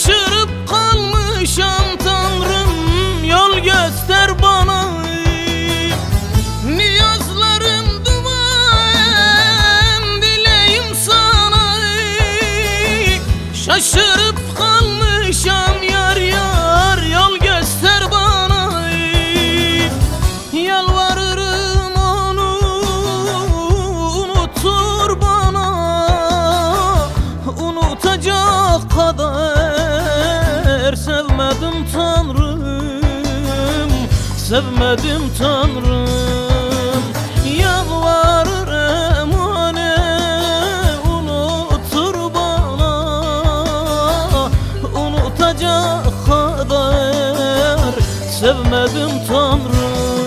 Şaşırıp kalmışam tanrım Yol göster bana. Niyazlarım duman Dileğim sana. Şaşırıp tanrım Sevmedim tanrım. Yalvarır emane Unutur bana? Unutacak kadar Sevmedim tanrım.